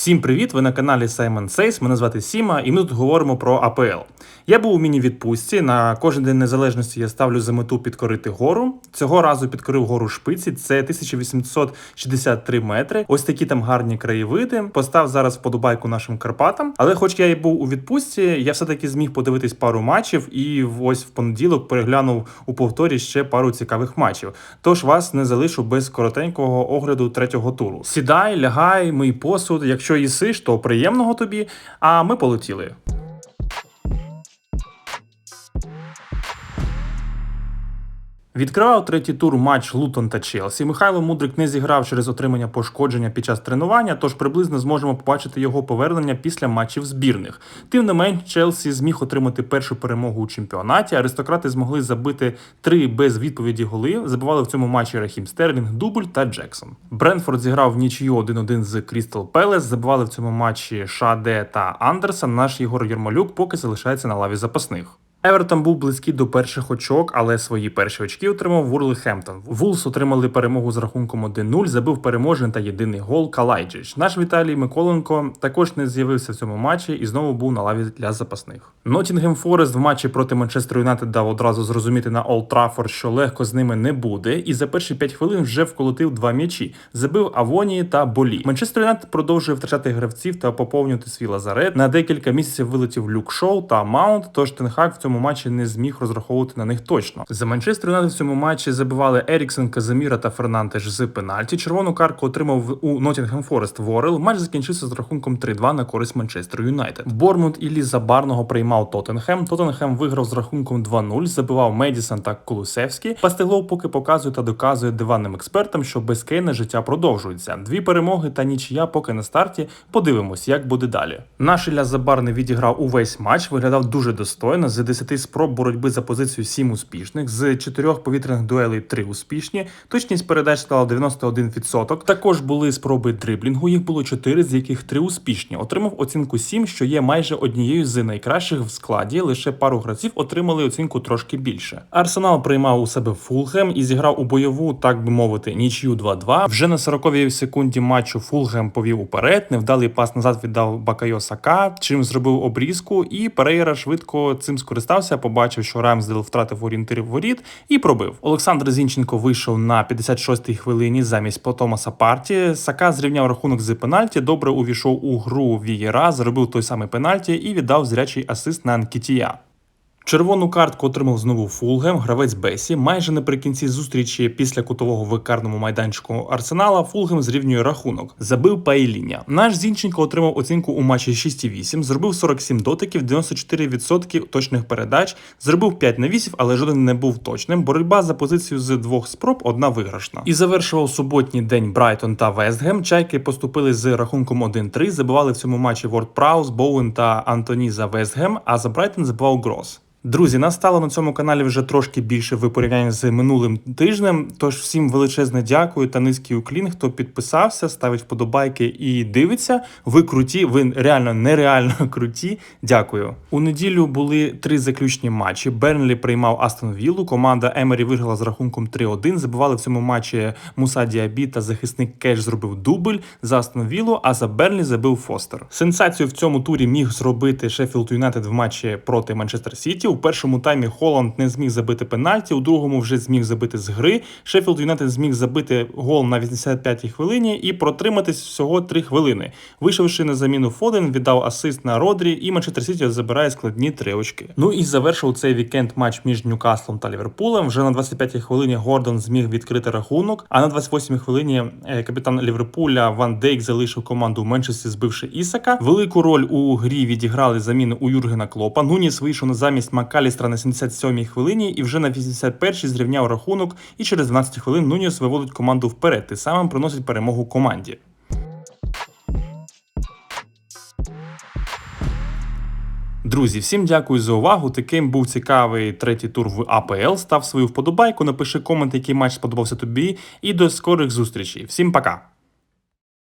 Всім привіт! Ви на каналі Simon Says. Мене звати Сіма, і ми тут говоримо про АПЛ. Я був у міні-відпустці. На кожен день незалежності я ставлю за мету підкорити гору. Цього разу підкорив гору Шпиці. Це 1863 метри. Ось такі там гарні краєвиди. Постав зараз вподобайку нашим Карпатам. Але, хоч я і був у відпустці, я все-таки зміг подивитись пару матчів, і ось в понеділок переглянув у повторі ще пару цікавих матчів. Тож вас не залишу без коротенького огляду третього туру. Сідай, лягай, мий посуд. Якщо їсиш, то приємного тобі. А ми полетіли. Відкривав третій тур матч Лутон та Челсі. Михайло Мудрик не зіграв через отримання пошкодження під час тренування, тож приблизно зможемо побачити його повернення після матчів збірних. Тим не менш, Челсі зміг отримати першу перемогу у чемпіонаті. Аристократи змогли забити три без відповіді голи. Забивали в цьому матчі Рахім Стерлінг, Дубль та Джексон. Бренфорд зіграв в нічию 1-1 з Крістал Пелес. Забивали в цьому матчі Шаде та Андерсон. Наш Єгор Єрмолюк поки залишається на лаві запасних. Евертон був близький до перших очок, але свої перші очки отримав Вурлхемптон. Вулс отримали перемогу з рахунком 1-0, забив переможний та єдиний гол Калайджич. Наш Віталій Миколенко також не з'явився в цьому матчі і знову був на лаві для запасних. Нотінгем Форест в матчі проти Манчестер Юнайтед дав одразу зрозуміти на Олд Траффорд, що легко з ними не буде, і за перші 5 хвилин вже вколотив два м'ячі. Забив Авонії та Болі. Манчестер Юнайтед продовжує втрачати гравців та поповнювати свій лазарет. На декілька місяців вилетів Люк Шоу та Маунт. Тож Тенхак в цьому матчі не зміг розраховувати на них точно. За Манчестер Юнайтед в цьому матчі забивали Еріксон, Казаміра та Фернандеш з пенальті. Червону картку отримав у Нотінгем Форест Ворел. Матч закінчився з рахунком 3-2 на користь Манчестер Юнайтед. Бормут і Ліза Барного приймав Тоттенхем. Тоттенхем виграв з рахунком 2-0, забивав Медісон та Кулусевський. Пастеглов поки показує та доказує диванним експертам, що без Кейна життя продовжується. Дві перемоги та нічия поки на старті. Подивимось, як буде далі. Наш Ілля Забарний відіграв увесь матч, виглядав дуже достойно. З 10 спроб боротьби за позицію 7 успішних, з 4 повітряних дуелей 3 успішні. Точність передач стала 91%. Також були спроби дриблінгу. Їх було 4, з яких 3 успішні. Отримав оцінку 7, що є майже однією з найкращих в складі. Лише пару гравців отримали оцінку трошки більше. Арсенал приймав у себе Фулгем і зіграв у бойову, так би мовити, нічю 2-2. Вже на 40-й секунді матчу Фулгем повів уперед. Невдалий пас назад віддав Бакайо Сака, чим зробив обрізку, і Перейра швидко цим скористався. Побачив, що Рамсдел втратив орієнтир воріт і пробив. Олександр Зінченко вийшов на 56-й хвилині замість Потомаса Парті. Сака зрівняв рахунок з пенальті. Добре увійшов у гру Вієра, зробив той самий пенальті і віддав зрячий асист на Анкітія. Червону картку отримав знову Фулгем, гравець Бесі. Майже наприкінці зустрічі після кутового викарному майданчику Арсенала Фулгем зрівнює рахунок. Забив Паїління. Наш Зінченко отримав оцінку у матчі 6,8, зробив 47 дотиків, 94% точних передач, зробив 5 навісів, але жоден не був точним. Боротьба за позицію з двох спроб, одна виграшна. І завершував суботній день Брайтон та Вестгем. Чайки поступили з рахунком 1-3, забивали в цьому матчі Ворд Праус, Боуен та Антоні за Вестгем, а за Брайтон забивав Грос. Друзі, нас стало на цьому каналі вже трошки більше в порівнянні з минулим тижнем. Тож всім величезне дякую та низький уклін, хто підписався, ставить вподобайки і дивиться. Ви круті, ви реально нереально круті. Дякую. У неділю були три заключні матчі. Бернлі приймав Астон Віллу. Команда Емері виграла з рахунком 3-1. Забивали в цьому матчі Муса Діабі та захисник Кеш зробив дубль за Астон Віллу, а за Бернлі забив Фостер. Сенсацію в цьому турі міг зробити Шеффілд Юнайтед в матчі проти Манчестер Сіті. У першому таймі Холланд не зміг забити пенальті, у другому вже зміг забити з гри. Шеффілд Юнайтед зміг забити гол на 85-й хвилині і протриматись всього 3 хвилини. Вийшовши на заміну Фоден, віддав асист на Родрі, і Манчестер Сіті забирає складні три очки. Ну і завершив цей вікенд матч між Ньюкаслом та Ліверпулем. Вже на 25-й хвилині Гордон зміг відкрити рахунок. А на 28-й хвилині е, капітан Ліверпуля Ван Дейк залишив команду в Менчесті, збивши Ісака. Велику роль у грі відіграли заміни у Юргена Клопа. Нуніс вийшов на замість Макалістра на 77-й хвилині і вже на 81-й зрівняв рахунок. І через 12 хвилин Нуніс виводить команду вперед. Тим самим приносить перемогу команді. Друзі, всім дякую за увагу. Таким був цікавий третій тур в АПЛ. Став свою вподобайку, напиши комент, який матч сподобався тобі. І до скорих зустрічей. Всім пока!